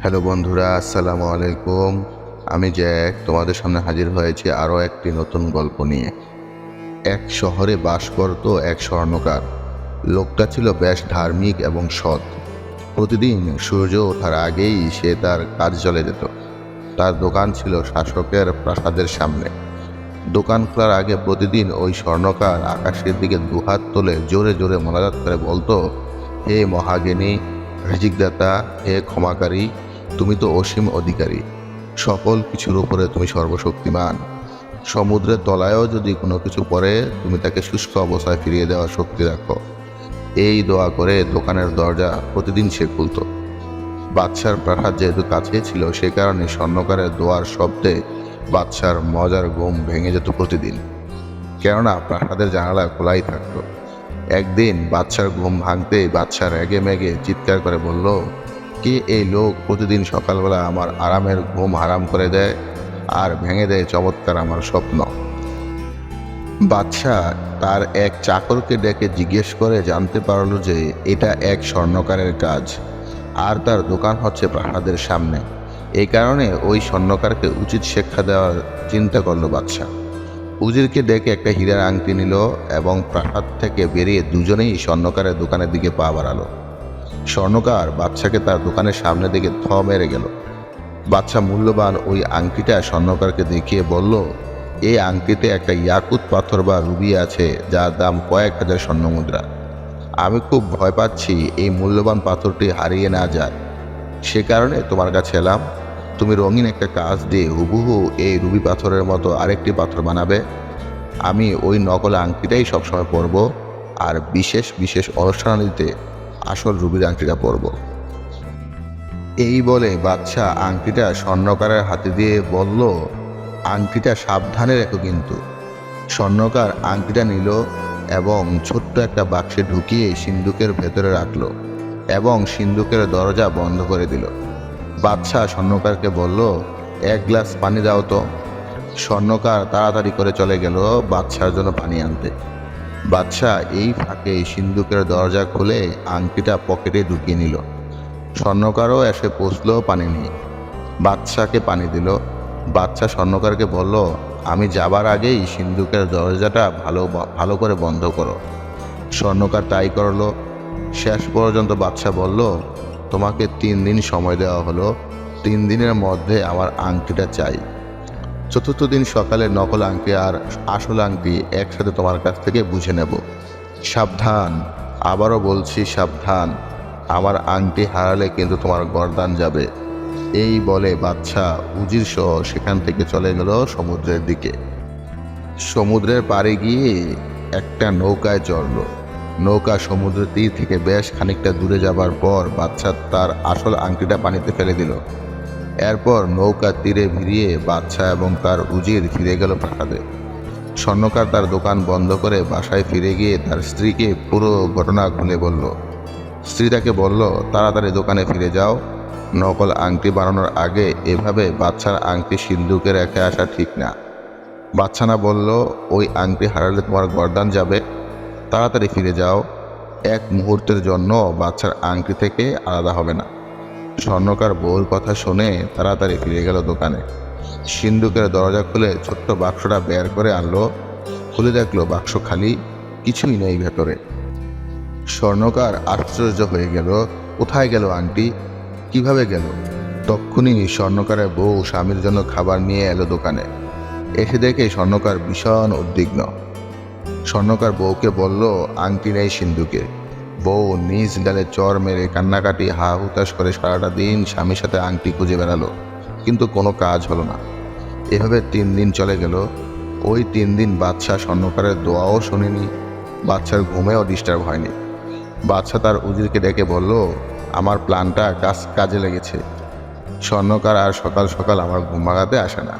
Hello বন্ধুরা, আসসালামু আলাইকুম। আমি জ্যাক, তোমাদের সামনে হাজির হয়েছি আরও একটি নতুন গল্প নিয়ে। এক শহরে বাস করত এক স্বর্ণকার। লোকটা ছিল বেশ ধার্মিক এবং সৎ। প্রতিদিন সূর্য ওঠার আগেই সে তার কাজ চলে যেত। তার দোকান ছিল শাসকের প্রাসাদের সামনে। দোকান খোলার আগে প্রতিদিন ওই স্বর্ণকার আকাশের দিকে দুহাত তোলে জোরে জোরে মোনাজাত করে বলতো, হে মহাজ্ঞানী, রিজিকদাতা, হে ক্ষমাকারী তুমি তো অসীম অধিকারী। সকল কিছুর উপরে তুমি সর্বশক্তিমান। সমুদ্রের তলায়ও যদি কোনো কিছু পড়ে, তুমি তাকে শুষ্ক অবস্থায় ফিরিয়ে দেওয়ার শক্তি রাখো। এই দোয়া করে দোকানের দরজা প্রতিদিন সে খুলত। বাদশার প্রাসাদ যেহেতু কাছেই ছিল, সে কারণে স্বর্ণকারের দোয়ার শব্দে বাদশার মজার ঘুম ভেঙে যেত প্রতিদিন। কেননা প্রাসাদের জানালা খোলাই থাকতো। একদিন বাদশার ঘুম ভাঙতেই বাদশা রেগে মেগে চিৎকার করে বলল কে এই লোক প্রতিদিন সকালবেলা আমার আরামের ঘুম হারাম করে দেয় আর ভেঙে দেয় চমৎকার আমার স্বপ্ন? বাদশাহ তার এক চাকরকে ডেকে জিজ্ঞেস করে জানতে পারল যে এটা এক স্বর্ণকারের কাজ, আর তার দোকান হচ্ছে প্রাসাদের সামনে। এই কারণে ওই স্বর্ণকারকে উচিত শিক্ষা দেওয়ার চিন্তা করল বাদশাহ। উজিরকে ডেকে একটা হীরার আংটি নিল এবং প্রাসাদ থেকে বেরিয়ে দুজনেই স্বর্ণকারের দোকানের দিকে পা বাড়ালো। স্বর্ণকার বাচ্চাকে তার দোকানের সামনে দিকে থ মেরে গেল। বাচ্চা মূল্যবান ওই আংটিটা স্বর্ণকারকে দেখিয়ে বলল এই আংটিতে একটা ইয়াকুত পাথর বা রুবি আছে, যার দাম কয়েক হাজার স্বর্ণ মুদ্রা। আমি খুব ভয় পাচ্ছি এই মূল্যবান পাথরটি হারিয়ে না যায়। সে কারণে তোমার কাছে এলাম। তুমি রঙিন একটা কাজ দিয়ে হুবহু এই রুবি পাথরের মতো আরেকটি পাথর বানাবে। আমি ওই নকল আংটিটাই সবসময় পরব, আর বিশেষ বিশেষ অনুষ্ঠানালিতে আসল রুবির আংটিটা পরব। এই বলে বাদশাহ আংটিটা স্বর্ণকারের হাতে দিয়ে বলল, আংটিটা সাবধানে রেখো কিন্তু। স্বর্ণকার আংটিটা নিল এবং ছোট্ট একটা বাক্সে ঢুকিয়ে সিন্ধুকের ভেতরে রাখল এবং সিন্ধুকের দরজা বন্ধ করে দিল। বাদশাহ স্বর্ণকারকে বলল, এক গ্লাস পানি দাও তো। স্বর্ণকার তাড়াতাড়ি করে চলে গেল বাদশার জন্য পানি আনতে। বাদশাহ এই ফাঁকে সিন্ধুকের দরজা খুলে আংটিটা পকেটে ঢুকিয়ে নিল। স্বর্ণকারও এসে পৌঁছলো পানি নিয়ে। বাদশাকে পানি দিল। বাদশাহ স্বর্ণকারকে বলল, আমি যাবার আগেই সিন্ধুকের দরজাটা ভালো ভালো করে বন্ধ করো। স্বর্ণকার তাই করল। শেষ পর্যন্ত বাদশাহ বলল, তোমাকে তিন দিন সময় দেওয়া হলো। তিন দিনের মধ্যে আমার আংটিটা চাই। চতুর্থ দিন সকালে নকল আংটি আর আসল আংটি একসাথে তোমার কাছ থেকে বুঝে নেব। সাবধান, আবারও বলছি সাবধান, আমার আংটি হারালে কিন্তু তোমার গরদান যাবে। এই বলে বাচ্চা উজির সহ সেখান থেকে চলে গেল সমুদ্রের দিকে। সমুদ্রের পাড়ে গিয়ে একটা নৌকায় চড়ল। নৌকা সমুদ্রের তীর থেকে বেশ খানিকটা দূরে যাবার পর বাচ্চা তার আসল আংটিটা পানিতে ফেলে দিল। এরপর নৌকা তীরে ভিড়িয়ে বাচ্চা এবং তার উজির ফিরে গেল প্রাসাদে। স্বর্ণকার তার দোকান বন্ধ করে বাসায় ফিরে গিয়ে তার স্ত্রীকে পুরো ঘটনা খুলে বলল। স্ত্রী তাকে বলল, তাড়াতাড়ি দোকানে ফিরে যাও। নকল আংটি বানানোর আগে এভাবে বাচ্চার আংটি সিন্ধুকে রেখে আসা ঠিক না। বাচ্চানা বলল, ওই আংটি হারালে তোমার গরদান যাবে। তাড়াতাড়ি ফিরে যাও। এক মুহূর্তের জন্য বাচ্চার আংটি থেকে আলাদা হবে না। স্বর্ণকার বউর কথা শুনে তাড়াতাড়ি ফিরে গেল দোকানে। সিন্ধুকের দরজা খুলে ছোট্ট বাক্সটা বের করে আনলো। খুলে দেখল বাক্স খালি, কিছুই নেই ভেতরে। স্বর্ণকার আশ্চর্য হয়ে গেল, কোথায় গেল আংটি কীভাবে গেল? তক্ষুনি স্বর্ণকারের বউ স্বামীর জন্য খাবার নিয়ে এলো দোকানে। এসে দেখে স্বর্ণকার ভীষণ উদ্বিগ্ন। স্বর্ণকার বউকে বলল আংটি নেই সিন্ধুকে বউ নিজ গালে চর মেরে কান্নাকাটি হা হুতাশ করে সারাটা দিন স্বামীর সাথে আংটি খুঁজে বেড়ালো। কিন্তু কোনো কাজ হলো না। এভাবে তিন দিন চলে গেল। ওই তিন দিন বাদশাহ স্বর্ণকারের দোয়াও শোনেনি। বাচ্চার ঘুমেও ডিস্টার্ব হয়নি। বাচ্চা তার উজিরকে ডেকে বলল, আমার প্ল্যানটা কাজ কাজে লেগেছে। স্বর্ণকার আর সকাল সকাল আমার ঘুম ভাঙাতে আসে না।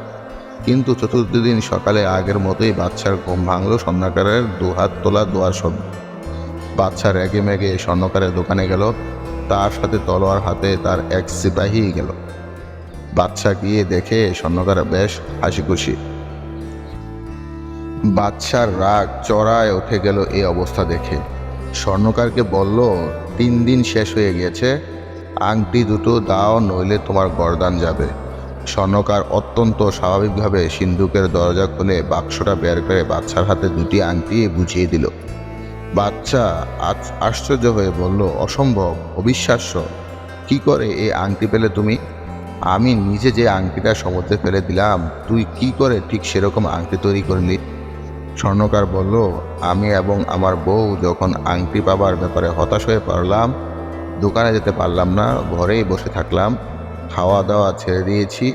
কিন্তু চতুর্থ দিন সকালে আগের মতোই বাচ্চার ঘুম ভাঙলো স্বর্ণকারের দুহাত তোলা দোয়ার শব্দ বাচ্চা রেগে মেগে স্বর্ণকারের দোকানে গেল। তার সাথে তলোয়ার হাতে তার এক সিপাহি গেল। বাচ্চা গিয়ে দেখে স্বর্ণকার বেশ হাসি খুশি বাচ্চার রাগ চড়ায় উঠে গেল এই অবস্থা দেখে। স্বর্ণকারকে বলল, তিন দিন শেষ হয়ে গিয়েছে। আংটি দুটো দাও, নইলে তোমার গরদান যাবে। স্বর্ণকার অত্যন্ত স্বাভাবিকভাবে সিন্ধুকের দরজা খুলে বাক্সটা বের করে বাচ্চার হাতে দুটি আংটি বুঝিয়ে দিল। বাচ্চা আচ- আশ্চর্য হয়ে বলল, অসম্ভব, অবিশ্বাস্য। কি করে এই আংটি পেলে তুমি? আমি নিজে যে আংটিটা সমুদ্রে ফেলে দিলাম, তুই কি করে ঠিক সেরকম আংটি তৈরি করলি? স্বর্ণকার বলল, আমি এবং আমার বউ যখন আংটি পাবার ব্যাপারে হতাশ হয়ে পারলাম, দোকানে যেতে পারলাম না, ঘরেই বসে থাকলাম খাওয়া দাওয়া ছেড়ে দিয়েছি,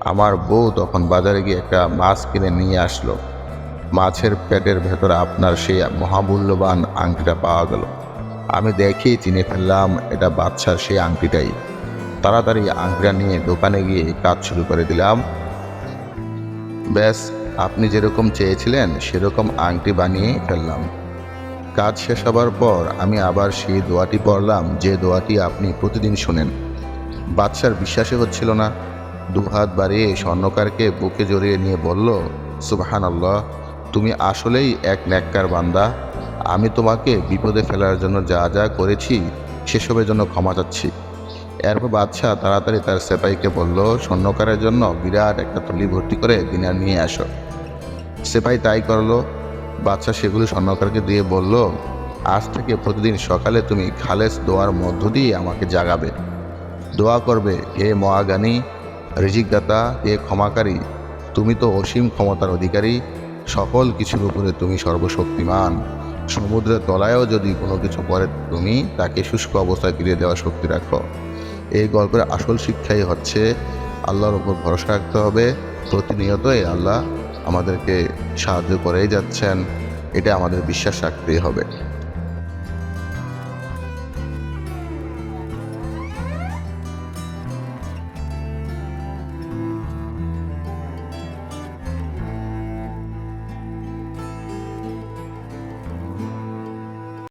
আমার বউ তখন বাজারে গিয়ে একটা মাছ কিনে নিয়ে আসলো। মাছের পেটের ভেতরে আপনার সেই মহামূল্যবান আংটিটা পাওয়া গেল। আমি দেখেই চিনে ফেললাম এটা বাচ্চার সেই আংটিটাই। তাড়াতাড়ি আংটিটা নিয়ে দোকানে গিয়ে কাজ শুরু করে দিলাম। ব্যাস, আপনি যেরকম চেয়েছিলেন সেরকম আংটি বানিয়ে ফেললাম। কাজ শেষ হবার পর আমি আবার সেই দোয়াটি পড়লাম যে দোয়াটি আপনি প্রতিদিন শোনেন। বাচ্চার বিশ্বাসই হচ্ছিল না। দুহাত বাড়িয়ে স্বর্ণকারকে বুকে জড়িয়ে নিয়ে বলল সুবাহান আল্লাহ তুমি আসলেই এক ন্যাক্কার বান্দা। আমি তোমাকে বিপদে ফেলার জন্য যা যা করেছি, সেসবের জন্য ক্ষমা চাচ্ছি। এরপর বাদশা তাড়াতাড়ি তার সেপাইকে বলল স্বর্ণকারের জন্য বিরাট একটা থলি ভর্তি করে দিনার নিয়ে আসো। সেপাই তাই করল। বাচ্চা সেগুলো স্বর্ণকারকে দিয়ে বলল, আজ থেকে প্রতিদিন সকালে তুমি খালেস দোয়ার মধ্য দিয়ে আমাকে জাগাবে। দোয়া করবে, হে মহাগানী রিজিকদাতা, হে ক্ষমাকারী। তুমি তো অসীম ক্ষমতার অধিকারী। সকল কিছুর উপরে তুমি সর্বশক্তিমান। সমুদ্রের তলায়ও যদি কোনো কিছু পরে তুমি, তাকে শুষ্ক অবস্থায় ফিরিয়ে দেওয়ার শক্তি রাখো। এই গল্পের আসল শিক্ষাই হচ্ছে, আল্লাহর উপর ভরসা রাখতে হবে। প্রতিনিয়তই আল্লাহ আমাদেরকে সাহায্য করেই যাচ্ছেন। এটা আমাদের বিশ্বাস রাখতেই হবে।